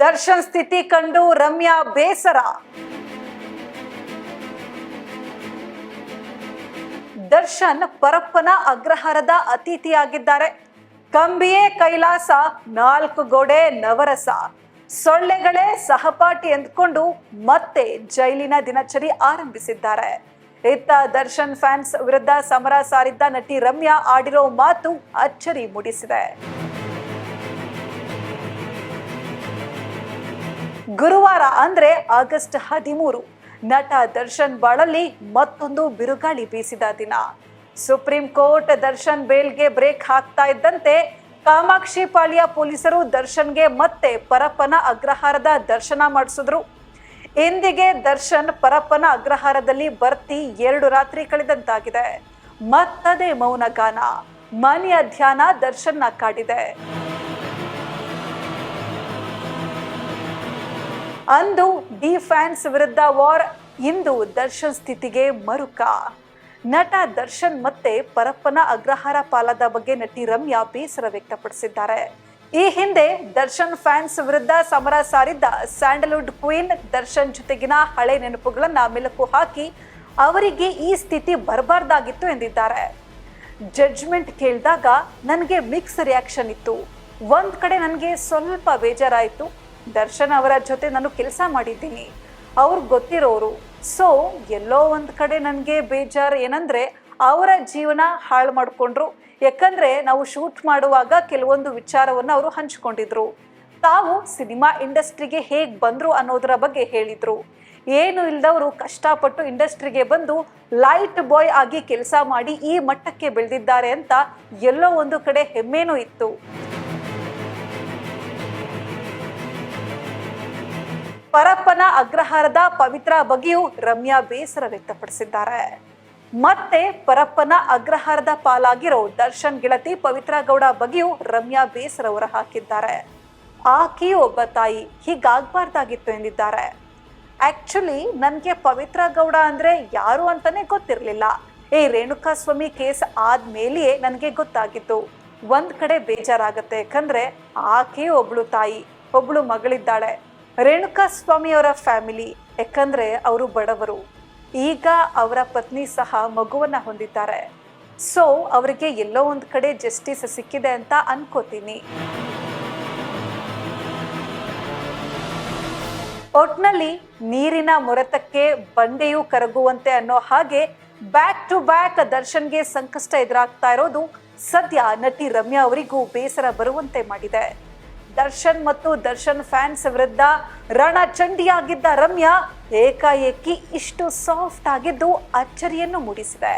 ದರ್ಶನ್ ಸ್ಥಿತಿ ಕಂಡು ರಮ್ಯಾ ಬೇಸರ. ದರ್ಶನ್ ಪರಪ್ಪನ ಅಗ್ರಹಾರದ ಅತಿಥಿಯಾಗಿದ್ದಾರೆ. ಕಂಬಿಯೇ ಕೈಲಾಸ ನಾಲ್ಕು ಗೋಡೆ ನವರಸ. ಸೊಳ್ಳೆಗಳೇ ಸಹಪಾಠಿ ಎಂದುಕೊಂಡು ಮತ್ತೆ ಜೈಲಿನ ದಿನಚರಿ ಆರಂಭಿಸಿದ್ದಾರೆ. ಇತ್ತ ದರ್ಶನ್ ಫ್ಯಾನ್ಸ್ ವಿರುದ್ಧ ಸಮರ ಸಾರಿದ್ದ ನಟಿ ರಮ್ಯಾ ಆಡಿರೋ ಮಾತು ಅಚ್ಚರಿ ಮೂಡಿಸಿದೆ. ಗುರುವಾರ ಅಂದ್ರೆ ಆಗಸ್ಟ್ ಹದಿಮೂರು ನಟ ದರ್ಶನ್ ಬಾಳಲ್ಲಿ ಮತ್ತೊಂದು ಬಿರುಗಾಳಿ ಬೀಸಿದ ದಿನ. ಸುಪ್ರೀಂ ಕೋರ್ಟ್ ದರ್ಶನ್ ಬೇಲ್ಗೆ ಬ್ರೇಕ್ ಹಾಕ್ತಾ ಇದ್ದಂತೆ ಕಾಮಾಕ್ಷಿ ಪಾಳ್ಯ ಪೊಲೀಸರು ದರ್ಶನ್ಗೆ ಮತ್ತೆ ಪರಪ್ಪನ ಅಗ್ರಹಾರದ ದರ್ಶನ ಮಾಡಿಸಿದ್ರು. ಇಂದಿಗೆ ದರ್ಶನ್ ಪರಪ್ಪನ ಅಗ್ರಹಾರದಲ್ಲಿ ಬರ್ತಿ ಎರಡು ರಾತ್ರಿ ಕಳೆದಂತಾಗಿದೆ. ಮತ್ತದೇ ಮೌನಗಾನ. ಮನೆಯ ಧ್ಯಾನ ದರ್ಶನ್ನ ಕಾಡಿದೆ. ಅಂದು ಡಿ ಫ್ಯಾನ್ಸ್ ವಿರುದ್ಧ ವಾರ್ ಇಂದು ದರ್ಶನ್ ಸ್ಥಿತಿಗೆ ಮರುಕ. ನಟ ದರ್ಶನ್ ಮತ್ತೆ ಪರಪ್ಪನ ಅಗ್ರಹಾರ ಪಾಲದ ಬಗ್ಗೆ ನಟಿ ರಮ್ಯಾ ಬೇಸರ ವ್ಯಕ್ತಪಡಿಸಿದ್ದಾರೆ. ಈ ಹಿಂದೆ ದರ್ಶನ್ ಫ್ಯಾನ್ಸ್ ವಿರುದ್ಧ ಸಮರ ಸಾರಿದ್ದ ಸ್ಯಾಂಡಲ್ವುಡ್ ಕ್ವೀನ್ ದರ್ಶನ್ ಜೊತೆಗಿನ ಹಳೆ ನೆನಪುಗಳನ್ನ ಮೆಲುಕು ಹಾಕಿ ಅವರಿಗೆ ಈ ಸ್ಥಿತಿ ಬರಬಾರ್ದಾಗಿತ್ತು ಎಂದಿದ್ದಾರೆ. ಜಡ್ಜ್ಮೆಂಟ್ ಕೇಳಿದಾಗ ನನಗೆ ಮಿಕ್ಸ್ ರಿಯಾಕ್ಷನ್ ಇತ್ತು. ಒಂದ್ ಕಡೆ ನನಗೆ ಸ್ವಲ್ಪ ಬೇಜಾರಾಯಿತು. ದರ್ಶನ್ ಅವರ ಜೊತೆ ನಾನು ಕೆಲಸ ಮಾಡಿದ್ದೀನಿ. ಅವ್ರು ಗೊತ್ತಿರೋರು. ಸೊ ಎಲ್ಲೋ ಒಂದು ಕಡೆ ನನಗೆ ಬೇಜಾರು ಏನಂದರೆ ಅವರ ಜೀವನ ಹಾಳು ಮಾಡಿಕೊಂಡ್ರು. ಯಾಕಂದರೆ ನಾವು ಶೂಟ್ ಮಾಡುವಾಗ ಕೆಲವೊಂದು ವಿಚಾರವನ್ನು ಅವರು ಹಂಚಿಕೊಂಡಿದ್ರು. ತಾವು ಸಿನಿಮಾ ಇಂಡಸ್ಟ್ರಿಗೆ ಹೇಗೆ ಬಂದರು ಅನ್ನೋದರ ಬಗ್ಗೆ ಹೇಳಿದರು. ಏನು ಇಲ್ಲದವರು ಕಷ್ಟಪಟ್ಟು ಇಂಡಸ್ಟ್ರಿಗೆ ಬಂದು ಲೈಟ್ ಬಾಯ್ ಆಗಿ ಕೆಲಸ ಮಾಡಿ ಈ ಮಟ್ಟಕ್ಕೆ ಬೆಳೆದಿದ್ದಾರೆ ಅಂತ ಎಲ್ಲೋ ಒಂದು ಕಡೆ ಹೆಮ್ಮೆನೂ ಇತ್ತು. ಪರಪ್ಪನ ಅಗ್ರಹಾರದ ಪವಿತ್ರ ಬಗ್ಗೆಯೂ ರಮ್ಯಾ ಬೇಸರ ವ್ಯಕ್ತಪಡಿಸಿದ್ದಾರೆ. ಮತ್ತೆ ಪರಪ್ಪನ ಅಗ್ರಹಾರದ ಪಾಲಾಗಿರೋ ದರ್ಶನ್ ಗೆಳತಿ ಪವಿತ್ರ ಗೌಡ ಬಗ್ಗೆಯೂ ರಮ್ಯಾ ಬೇಸರ ಹೊರಹಾಕಿದ್ದಾರೆ. ಆಕೆಯೂ ಒಬ್ಬ ತಾಯಿ ಹೀಗಾಗಬಾರ್ದಾಗಿತ್ತು ಎಂದಿದ್ದಾರೆ. ಆಕ್ಚುಲಿ ನನಗೆ ಪವಿತ್ರ ಗೌಡ ಅಂದ್ರೆ ಯಾರು ಅಂತಾನೆ ಗೊತ್ತಿರಲಿಲ್ಲ. ಏ ರೇಣುಕಾ ಸ್ವಾಮಿ ಕೇಸ್ ಆದ್ಮೇಲೆಯೇ ನನಗೆ ಗೊತ್ತಾಗಿತ್ತು. ಒಂದ್ ಕಡೆ ಬೇಜಾರಾಗತ್ತೆ, ಯಾಕಂದ್ರೆ ಆಕೆ ಒಬ್ಳು ತಾಯಿ, ಒಬ್ಳು ಮಗಳಿದ್ದಾಳೆ. ರೇಣುಕಾ ಸ್ವಾಮಿಯವರ ಫ್ಯಾಮಿಲಿ, ಯಾಕಂದ್ರೆ ಅವರು ಬಡವರು. ಈಗ ಅವರ ಪತ್ನಿ ಸಹ ಮಗುವನ್ನ ಹೊಂದಿದ್ದಾರೆ. ಸೊ ಅವರಿಗೆ ಎಲ್ಲೋ ಒಂದು ಕಡೆ ಜಸ್ಟಿಸ್ ಸಿಕ್ಕಿದೆ ಅಂತ ಅನ್ಕೋತೀನಿ. ಒಟ್ನಲ್ಲಿ ನೀರಿನ ಮೊರೆತಕ್ಕೆ ಬಂಡೆಯು ಕರಗುವಂತೆ ಅನ್ನೋ ಹಾಗೆ ಬ್ಯಾಕ್ ಟು ಬ್ಯಾಕ್ ದರ್ಶನ್ಗೆ ಸಂಕಷ್ಟ ಎದುರಾಗ್ತಾ ಇರೋದು ಸದ್ಯ ನಟಿ ರಮ್ಯಾ ಅವರಿಗೂ ಬೇಸರ ಬರುವಂತೆ ಮಾಡಿದೆ. ದರ್ಶನ್ ಮತ್ತು ದರ್ಶನ್ ಫ್ಯಾನ್ಸ್ ವಿರುದ್ಧ ರಣಚಂಡಿಯಾಗಿದ್ದ ರಮ್ಯಾ ಏಕಾಏಕಿ ಇಷ್ಟು ಸಾಫ್ಟ್ ಆಗಿದ್ದು ಅಚ್ಚರಿಯನ್ನು ಮೂಡಿಸಿದೆ.